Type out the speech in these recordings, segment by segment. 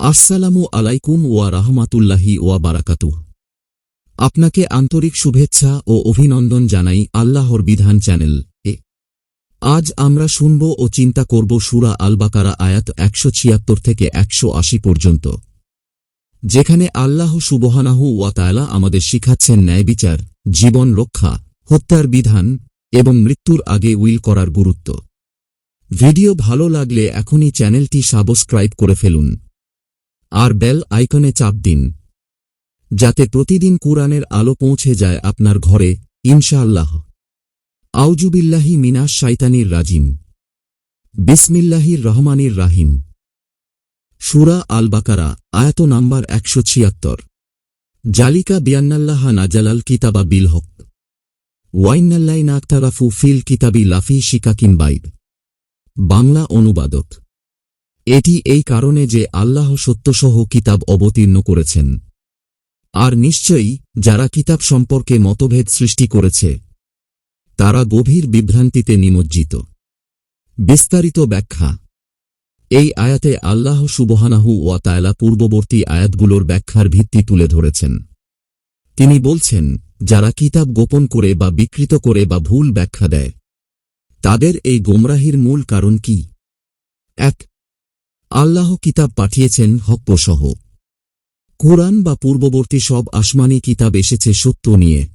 আসসালামু আলাইকুম ওয়া রাহমাতুল্লাহি ওয়া বারাকাতুহ। আপনাকে আন্তরিক শুভেচ্ছা ও অভিনন্দন জানাই আল্লাহর বিধান চ্যানেল এ। আজ আমরা শুনব ও চিন্তা করব সুরা আল বাকারা আয়াত একশো ছিয়াত্তর থেকে একশো আশি পর্যন্ত, যেখানে আল্লাহ সুবহানাহু ওয়া তায়ালা আমাদের শিখাচ্ছেন ন্যায়বিচার জীবন রক্ষা, হত্যার বিধান এবং মৃত্যুর আগে উইল করার গুরুত্ব। ভিডিও ভালো লাগলে এখনই চ্যানেলটি সাবস্ক্রাইব করে ফেলুন। আর বেল আইকনে চাপ দিন, যাতে প্রতিদিন কুরআনের আলো পৌঁছে যায় আপনার ঘরে, ইনশাআল্লাহ। আউজুবিল্লাহি মিনাস শাইতানির রাজিম। বিসমিল্লাহির রহমানির রাহিম। সুরা আল বাকারা আয়াত নাম্বার একশো ছিয়াত্তর। জালিকা বিয়ান্নাল্লাহা নাজালাল কিতাবা বিল হক ওয়াইনাল্লাই নাক্তারাফু ফিল কিতাবি লাফি শিকাকিন বাইব বাংলা অনুবাদক। এটি এই কারণে যে আল্লাহ সত্যসহ কিতাব অবতীর্ণ করেছেন। আর নিশ্চয়ই যারা কিতাব সম্পর্কে মতভেদ সৃষ্টি করেছে, তারা গভীর বিভ্রান্তিতে নিমজ্জিত। বিস্তারিত ব্যাখ্যা। এই আয়াতে আল্লাহ সুবহানাহু ওয়া তায়লা পূর্ববর্তী আয়াতগুলোর ব্যাখ্যার ভিত্তি তুলে ধরেছেন। তিনি বলছেন, যারা কিতাব গোপন করে বা বিকৃত করে বা ভুল ব্যাখ্যা দেয়, তাদের এই গোমরাহির মূল কারণ কি? এক আল্লাহ কিতাব পাঠিয়েছেন হকপ্রসহ। কোরআন বা পূর্ববর্তী সব আসমানি কিতাব এসেছে সত্য নিয়ে।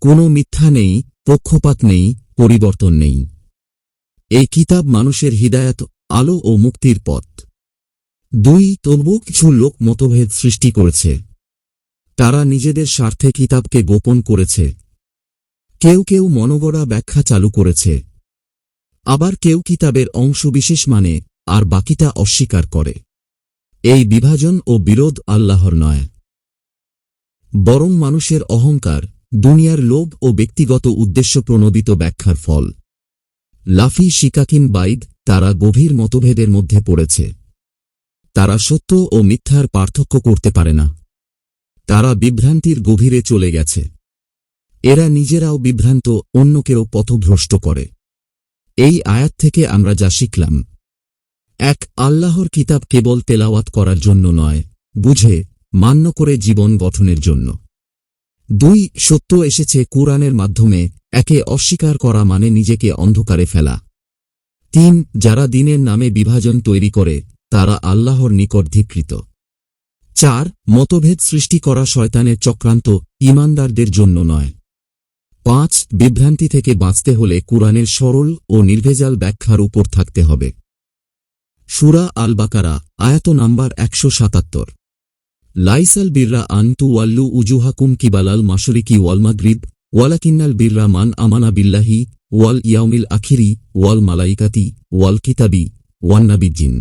কোনো মিথ্যা নেই, পক্ষপাত নেই, পরিবর্তন নেই। এই কিতাব মানুষের হৃদায়ত, আলো ও মুক্তির পথ। দুই, তবু কিছু লোক মতভেদ সৃষ্টি করেছে। তারা নিজেদের স্বার্থে কিতাবকে গোপন করেছে। কেউ কেউ মনগড়া ব্যাখ্যা চালু করেছে। আবার কেউ কিতাবের অংশবিশেষ মানে আর বাকিটা অস্বীকার করে। এই বিভাজন ও বিরোধ আল্লাহর নয়। বরং মানুষের অহংকার দুনিয়ার লোভ ও ব্যক্তিগত উদ্দেশ্য প্রণোদিত ব্যাখ্যার ফল। লাফি শিকাকিন বাইদ তারা গভীর মতভেদের মধ্যে পড়েছে। তারা সত্য ও মিথ্যার পার্থক্য করতে পারে না। তারা বিভ্রান্তির গভীরে চলে গেছে। এরা নিজেরাও বিভ্রান্ত, অন্যকেও পথভ্রষ্ট করে। এই আয়াত থেকে আমরা যা শিখলাম এক আল্লাহর কিতাব কেবল তেলাওয়াত করার জন্য নয়, বুঝে, মান্য করে জীবন গঠনের জন্য। দুই, সত্য এসেছে কুরআনের মাধ্যমে, একে অস্বীকার করা মানে নিজেকে অন্ধকারে ফেলা। তিন, যারা দিনের নামে বিভাজন তৈরি করে, তারা আল্লাহর নিকট ধিকৃত। চার, মতভেদ সৃষ্টি করা শয়তানের চক্রান্ত ইমানদারদের জন্য নয়। পাঁচ, বিভ্রান্তি থেকে বাঁচতে হলে কুরআনের সরল ও নির্ভেজাল ব্যাখ্যার উপর থাকতে হবে। সুরা আল বাকারা আয়াত নাম্বার একশো সাতাত্তর। লাইসাল বিররা আনতু ওয়াল্লু উজুহাকুম কিবালাল মাশরিকি ওয়াল মাগরিব, ওয়ালাকিন্নাল বিররা মান আমানা বিল্লাহি ওয়াল ইয়াউমিল আখিরি ওয়াল মালাইকাতি ওয়াল কিতাবি ওয়ান্নাবিজিন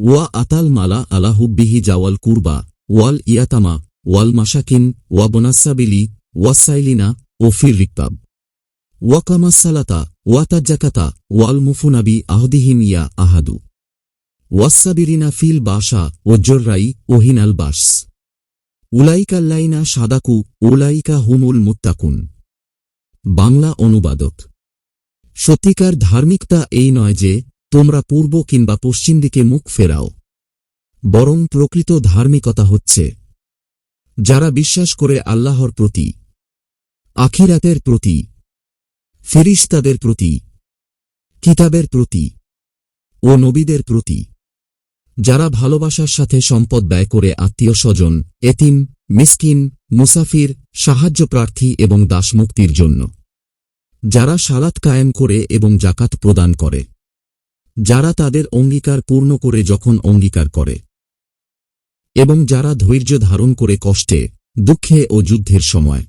ওয়া আতাল মালা আলাহুব্বিহি জাওয়াল কুরবা ওয়াল ইয়াতামা ওয়াল মাসাকিন ওয়া বনাসাবিলি ওয়াসাইলিনা ও ফির রিকবাব ওয়াকামাসালাতা ওয়াতাজ্জাকাতা ওয়াল মুফুনাবি আহদিহিম ইয়া আহাদু। ওয়াসাবিরিনা ফিল বাসা ও জোর্রাই ওহিনাল বাস। উলাইকাল্লাইনা সাদাকু, উলাইকা হুমুল মুত্তাকুন। বাংলা অনুবাদক। সত্যিকার ধার্মিকতা এই নয় যে, তোমরা পূর্ব কিংবা পশ্চিম দিকে মুখ ফেরাও। বরং প্রকৃত ধার্মিকতা হচ্ছে, যারা বিশ্বাস করে আল্লাহর প্রতি, আখিরাতের প্রতি, ফেরিস্তাদের প্রতি, কিতাবের প্রতি, ও নবীদের প্রতি। যারা ভালোবাসার সাথে সম্পদ ব্যয় করে আত্মীয় স্বজন, এতিম, মিসকিন, মুসাফির, সাহায্য প্রার্থী এবং দাসমুক্তির জন্য। যারা সালাত কায়েম করে এবং জাকাত প্রদান করে। যারা তাদের অঙ্গীকার পূর্ণ করে যখন অঙ্গীকার করে। এবং যারা ধৈর্য ধারণ করে কষ্টে, দুঃখে ও যুদ্ধের সময়।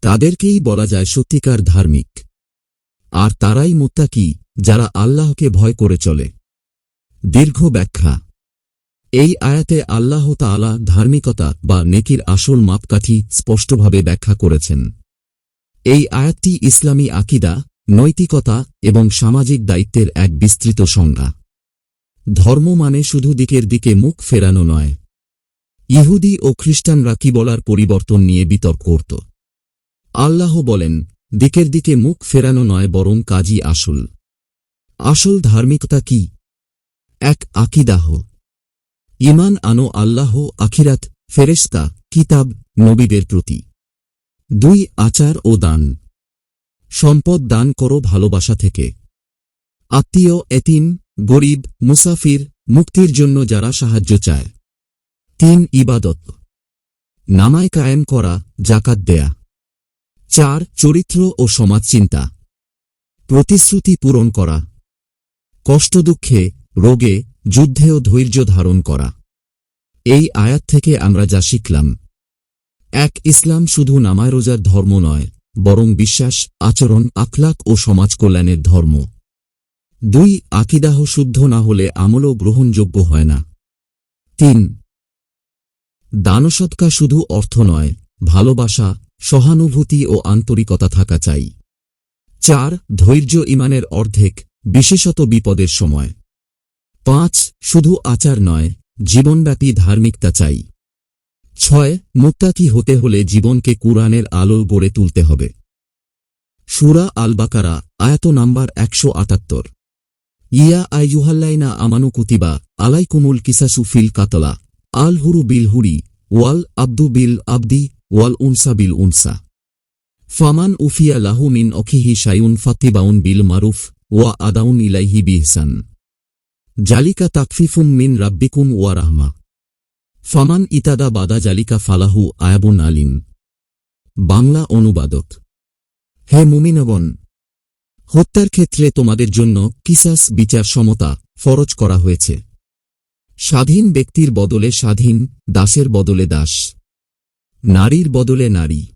তাদেরকেই বলা যায় সত্যিকার ধার্মিক। আর তারাই মুত্তাকি, যারা আল্লাহকে ভয় করে চলে। দীর্ঘ ব্যাখ্যা। এই আয়াতে আল্লাহ তাআলা ধার্মিকতা বা নেকির আসল মাপকাঠি স্পষ্টভাবে ব্যাখ্যা করেছেন। এই আয়াতটি ইসলামী আকিদা, নৈতিকতা এবং সামাজিক দায়িত্বের এক বিস্তৃত সংজ্ঞা। ধর্ম মানে শুধু দিকের দিকে মুখ ফেরানো নয়। ইহুদি ও খ্রিস্টানরা কি বলার পরিবর্তন নিয়ে বিতর্ক করত। আল্লাহ বলেন, দিকের দিকে মুখ ফেরানো নয় বরং কাজই আসল। আসল ধার্মিকতা কি? এক আকিদাহ। ইমান আনো আল্লাহ আখিরাত, ফেরেশতা, কিতাব, নবীদের প্রতি। দুই, আচার ও দান। সম্পদ দান করো ভালোবাসা থেকে। আত্মীয়, এতিম, গরিব, মুসাফির, মুক্তির জন্য যারা সাহায্য চায়। তিন, ইবাদত। নামায় কায়েম করা জাকাত দেয়া। চার, চরিত্র ও সমাজ চিন্তা প্রতিশ্রুতি পূরণ করা। কষ্ট দুঃখে রোগে যুদ্ধেও ধৈর্য ধারণ করা। এই আয়াত থেকে আমরা যা শিখলাম, এক, ইসলাম শুধু নামায় রোজার ধর্ম নয়, বরং বিশ্বাস, আচরণ, আখলাক ও সমাজ কল্যাণের ধর্ম। দুই, আকিদাহ শুদ্ধ না হলে আমলও গ্রহণযোগ্য হয় না। তিন, দানসৎকা শুধু অর্থ নয়, ভালোবাসা, সহানুভূতি ও আন্তরিকতা থাকা চাই। চার, ধৈর্য ইমানের অর্ধেক, বিশেষত বিপদের সময়। পাঁচ শুধু আচার নয়, জীবনব্যাপী ধার্মিকতা চাই। ছয় মুত্তাকি হতে হলে জীবনকে কুরআনের আলো গড়ে তুলতে হবে। সুরা আল বাকারা আয়াত নাম্বার একশো আটাত্তর। ইয়া আইয়ুহাল্লাইনা আমানু কুতিবা আলাইকুমুল কিসাসু ফিল কাতলা আল হুরু বিল হুরি ওয়াল আব্দু বিল আব্দি ওয়াল উনসা বিল উনসা ফামান উফিয়া লাহু মিন অখিহি শায়ুন ফাতিবাউন বিল মারুফ ওয়া আদাউন ইলাইহি বিহসান। জালিকা তাকফিফুম মিন রাব্বিকুম ওয়া রাহমা। ফামান ইতাদা বাদা জালিকা ফালাহু আয়াবুন আলিম। বাংলা অনুবাদক। হে মুমিনবন হত্যার ক্ষেত্রে তোমাদের জন্য কিসাস বিচার সমতা ফরজ করা হয়েছে। স্বাধীন ব্যক্তির বদলে স্বাধীন, দাসের বদলে দাস। নারীর বদলে নারী।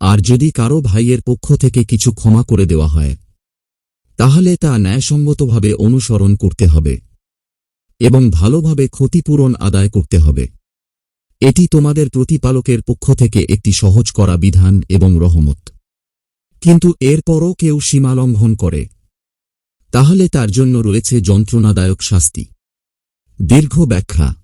আর যদি কারও ভাইয়ের পক্ষ থেকে কিছু ক্ষমা করে দেওয়া হয় তাহলে তা ন্যায়সঙ্গতভাবে অনুসরণ করতে হবে এবং ভালোভাবে ক্ষতিপূরণ আদায় করতে হবে। এটি তোমাদের প্রতিপালকের পক্ষ থেকে একটি সহজ করা বিধান এবং রহমত। কিন্তু এরপরও কেউ সীমালঙ্ঘন করে। তাহলে তার জন্য রয়েছে যন্ত্রণাদায়ক শাস্তি। দীর্ঘ ব্যাখ্যা।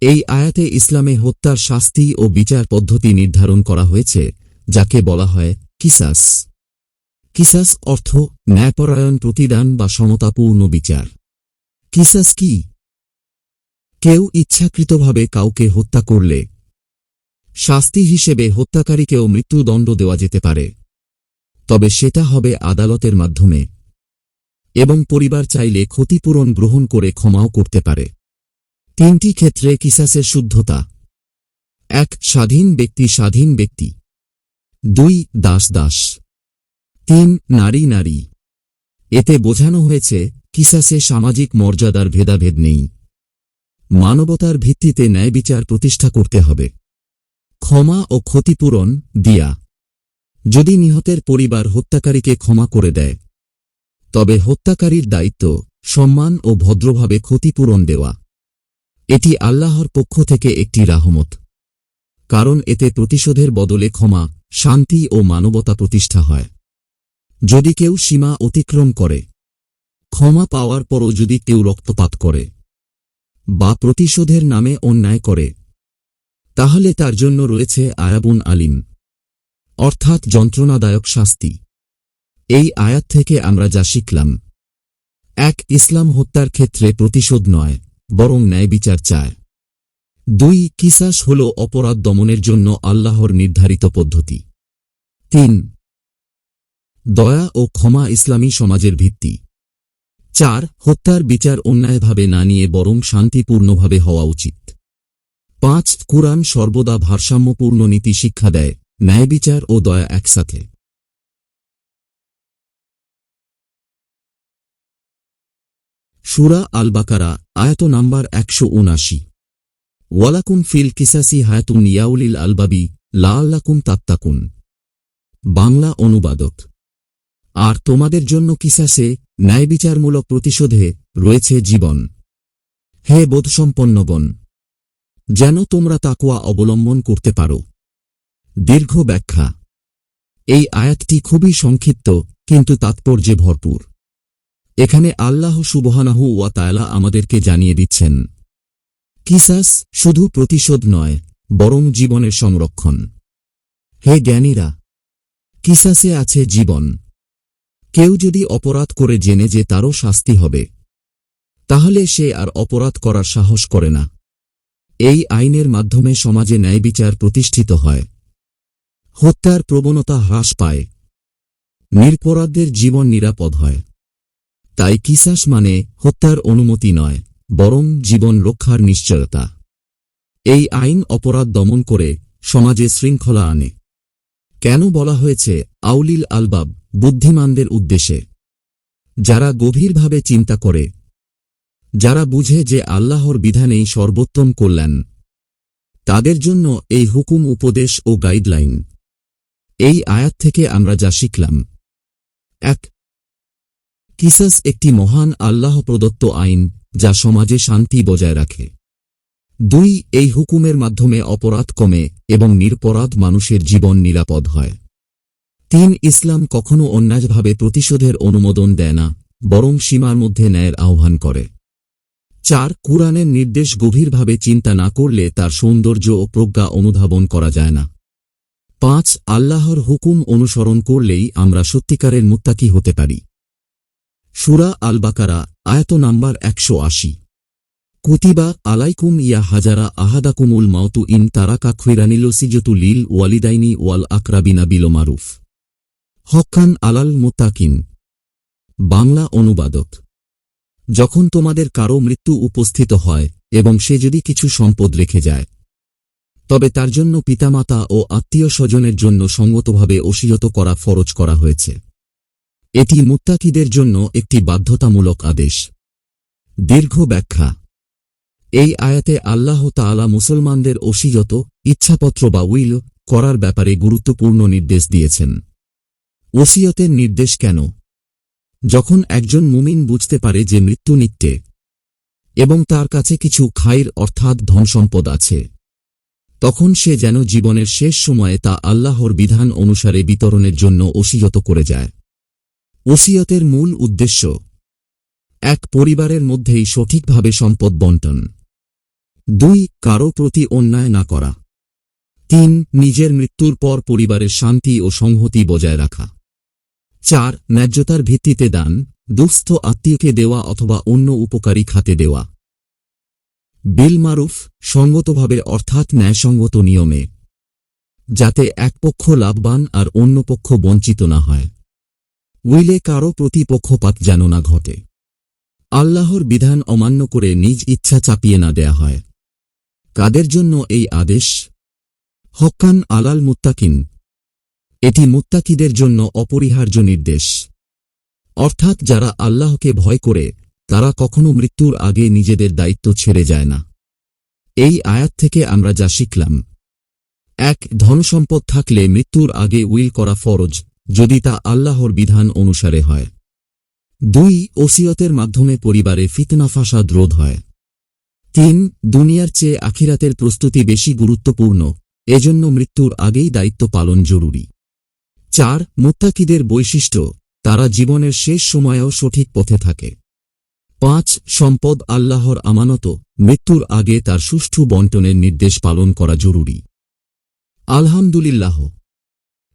এই আয়াতে ইসলামে হত্যার শাস্তি ও বিচার পদ্ধতি নির্ধারণ করা হয়েছে, যাকে বলা হয় কিসাস। কিসাস অর্থ ন্যায়পরায়ণ প্রতিদান বা সমতাপূর্ণ বিচার। কিসাস কি? কেউ ইচ্ছাকৃতভাবে কাউকে হত্যা করলে শাস্তি হিসেবে হত্যাকারীকেও মৃত্যুদণ্ড দেওয়া যেতে পারে। তবে সেটা হবে আদালতের মাধ্যমে এবং পরিবার চাইলে ক্ষতিপূরণ গ্রহণ করে ক্ষমাও করতে পারে। তিনটি ক্ষেত্রে কিসাসের শুদ্ধতা। এক, স্বাধীন ব্যক্তি স্বাধীন ব্যক্তি। দুই, দাস দাস। তিন নারী নারী। এতে বোঝানো হয়েছে, কিসাসে সামাজিক মর্যাদার ভেদাভেদ নেই। মানবতার ভিত্তিতে ন্যায় বিচার প্রতিষ্ঠা করতে হবে। ক্ষমা ও ক্ষতিপূরণ দিয়া। যদি নিহতের পরিবার হত্যাকারীকে ক্ষমা করে দেয়, তবে হত্যাকারীর দায়িত্ব সম্মান ও ভদ্রভাবে ক্ষতিপূরণ দেওয়া। এটি আল্লাহর পক্ষ থেকে একটি রাহমত। কারণ এতে প্রতিশোধের বদলে ক্ষমা, শান্তি ও মানবতা প্রতিষ্ঠা হয়। যদি কেউ সীমা অতিক্রম করে, ক্ষমা পাওয়ার পরও যদি কেউ রক্তপাত করে বা প্রতিশোধের নামে অন্যায় করে, তাহলে তার জন্য রয়েছে আয়াবুন আলিম। অর্থাৎ যন্ত্রণাদায়ক শাস্তি। এই আয়াত থেকে আমরা যা শিখলাম, এক ইসলাম হত্যার ক্ষেত্রে প্রতিশোধ নয়, বরং ন্যায় বিচার চায়। দুই, কিসাস হল অপরাধ দমনের জন্য আল্লাহর নির্ধারিত পদ্ধতি। তিন দয়া ও ক্ষমা ইসলামী সমাজের ভিত্তি। চার, হত্যার বিচার অন্যায়ভাবে না নিয়ে বরং শান্তিপূর্ণভাবে হওয়া উচিত। পাঁচ, কুরআন সর্বদা ভারসাম্যপূর্ণ নীতি শিক্ষা দেয়, ন্যায় বিচার ও দয়া একসাথে। সুরা আল বাকারা আয়াত নাম্বার একশো উনাশি ওয়ালাকুম ফিল কিসাসি হায়াতুন ইয়াউলিল আলবাবি লা আল্লাকুম তাত্তাকুন। বাংলা অনুবাদক। আর তোমাদের জন্য কিসাসে ন্যায়বিচারমূলক প্রতিশোধে রয়েছে জীবন। হে বোধসম্পন্নগণ যেন তোমরা তাকুয়া অবলম্বন করতে পারো। দীর্ঘ ব্যাখ্যা। এই আয়াতটি খুবই সংক্ষিপ্ত, কিন্তু তাৎপর্যে ভরপুর। এখানে আল্লাহ সুবহানাহু ওয়া তায়ালা আমাদেরকে জানিয়ে দিচ্ছেন, কিসাস শুধু প্রতিশোধ নয়, বরং জীবনের সংরক্ষণ। হে জ্ঞানীরা, কিসাসে আছে জীবন। কেউ যদি অপরাধ করে জেনে যে তারও শাস্তি হবে, তাহলে সে আর অপরাধ করার সাহস করে না। এই আইনের মাধ্যমে সমাজে ন্যায়বিচার প্রতিষ্ঠিত হয়। হত্যার প্রবণতা হ্রাস পায়। নিরপরাধদের জীবন নিরাপদ হয়। তাই কিসাস মানে হত্যার অনুমতি নয়, বরং জীবন রক্ষার নিশ্চয়তা। এই আইন অপরাধ দমন করে সমাজে শৃঙ্খলা আনে। কেন বলা হয়েছে আউলিল আলবাব বুদ্ধিমানদের উদ্দেশ্যে। যারা গভীরভাবে চিন্তা করে, যারা বুঝে যে আল্লাহর বিধানেই সর্বোত্তম কল্যাণ, তাদের জন্য এই হুকুম উপদেশ ও গাইডলাইন। এই আয়াত থেকে আমরা যা শিখলাম। এক, কিসাস একটি মহান আল্লাহ প্রদত্ত আইন যা সমাজে শান্তি বজায় রাখে। দুই, এই হুকুমের মাধ্যমে অপরাধ কমে এবং নিরপরাধ মানুষের জীবন নিরাপদ হয়। তিন ইসলাম কখনও অন্যায়ভাবে প্রতিশোধের অনুমোদন দেয় না, বরং সীমার মধ্যে ন্যায়ের আহ্বান করে। চার, কুরআনের নির্দেশ গভীরভাবে চিন্তা না করলে তার সৌন্দর্য ও প্রজ্ঞা অনুধাবন করা যায় না। পাঁচ, আল্লাহর হুকুম অনুসরণ করলেই আমরা সত্যিকারের মুত্তাকি হতে পারি। সুরা আল বাকারা আয়ত নাম্বার একশো আশি। কুতিবা আলাইকুম ইয়া হাজারা আহাদাকুমুল মাউতু ইন তারাকা খৈরানিলসিজতু লিল ওয়ালিদাইনি ওয়াল আকরাবিনা বিল মারুফ। হক্কান আলাল মুত্তাকিন। বাংলা অনুবাদক। যখন তোমাদের কারও মৃত্যু উপস্থিত হয় এবং সে যদি কিছু সম্পদ রেখে যায়, তবে তার জন্য পিতামাতা ও আত্মীয় স্বজনের জন্য সঙ্গতভাবে ওসিয়ত করা ফরজ করা হয়েছে। এটি মুত্তাকিদের জন্য একটি বাধ্যতামূলক আদেশ। দীর্ঘ ব্যাখ্যা। এই আয়াতে আল্লাহ তাআলা মুসলমানদের ওসিয়ত, ইচ্ছাপত্র বা উইল করার ব্যাপারে গুরুত্বপূর্ণ নির্দেশ দিয়েছেন। ওসিয়তের নির্দেশ কেন? যখন একজন মুমিন বুঝতে পারে যে মৃত্যু নিত্যে, এবং তার কাছে কিছু খাইর অর্থাৎ ধনসম্পদ আছে, তখন সে যেন জীবনের শেষ সময়ে তা আল্লাহর বিধান অনুসারে বিতরণের জন্য ওসিয়ত করে যায়। ওসিয়তের মূল উদ্দেশ্য, এক পরিবারের মধ্যেই সঠিকভাবে সম্পদ বন্টন। দুই, কারও প্রতি অন্যায় না করা। তিন, নিজের মৃত্যুর পর পরিবারের শান্তি ও সংহতি বজায় রাখা। চার, ন্যায্যতার ভিত্তিতে দান, দুস্থ আত্মীয়কে দেওয়া অথবা অন্য উপকারী খাতে দেওয়া। বিল মারুফ, সঙ্গতভাবে অর্থাৎ ন্যায়সঙ্গত নিয়মে। যাতে এক পক্ষ লাভবান আর অন্য পক্ষ বঞ্চিত না হয়। উইলে কারও প্রতিপক্ষপাত যেন না ঘটে। আল্লাহর বিধান অমান্য করে নিজ ইচ্ছা চাপিয়ে না দেয়া হয়। কাদের জন্য এই আদেশ? হক্কান আলাল মুত্তাকিন এটি মুত্তাকিদের জন্য অপরিহার্য নির্দেশ। অর্থাৎ যারা আল্লাহকে ভয় করে, তারা কখনো মৃত্যুর আগে নিজেদের দায়িত্ব ছেড়ে যায় না। এই আয়াত থেকে আমরা যা শিখলাম, এক, ধনসম্পদ থাকলে মৃত্যুর আগে উইল করা ফরজ, যদি তা আল্লাহর বিধান অনুসারে হয়। দুই, ওসিয়তের মাধ্যমে পরিবারে ফিতনা ফাসাদ রোধ হয়। তিন, দুনিয়ার চেয়ে আখিরাতের প্রস্তুতি বেশি গুরুত্বপূর্ণ, এজন্য মৃত্যুর আগেই দায়িত্ব পালন জরুরি। চার, মুত্তাকিদের বৈশিষ্ট্য, তারা জীবনের শেষ সময়েও সঠিক পথে থাকে। পাঁচ, সম্পদ আল্লাহর আমানত, মৃত্যুর আগে তার সুষ্ঠু বন্টনের নির্দেশ পালন করা জরুরি। আলহামদুলিল্লাহ।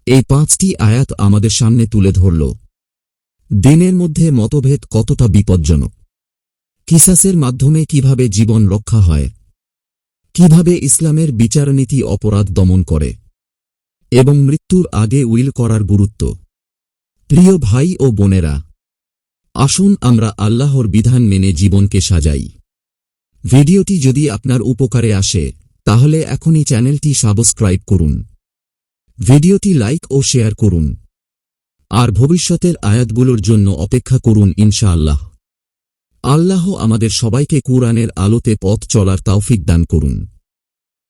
এই পাঁচটি আয়াত আমাদের সামনে তুলে ধরল। দিনের মধ্যে মতভেদ কতটা বিপজ্জনক? কিসাসের মাধ্যমে কীভাবে জীবন রক্ষা হয়? কীভাবে ইসলামের বিচারনীতি অপরাধ দমন করে? এবং মৃত্যুর আগে উইল করার গুরুত্ব। প্রিয় ভাই ও বোনেরা, আসুন আমরা আল্লাহর বিধান মেনে জীবনকে সাজাই। ভিডিওটি যদি আপনার উপকারে আসে, তাহলে এখনই চ্যানেলটি সাবস্ক্রাইব করুন। ভিডিওটি লাইক ও শেয়ার করুন। আর ভবিষ্যতের আয়াতগুলোর জন্য অপেক্ষা করুন ইনশাআল্লাহ। আল্লাহ আমাদের সবাইকে কুরআনের আলোতে পথ চলার তাওফিক দান করুন।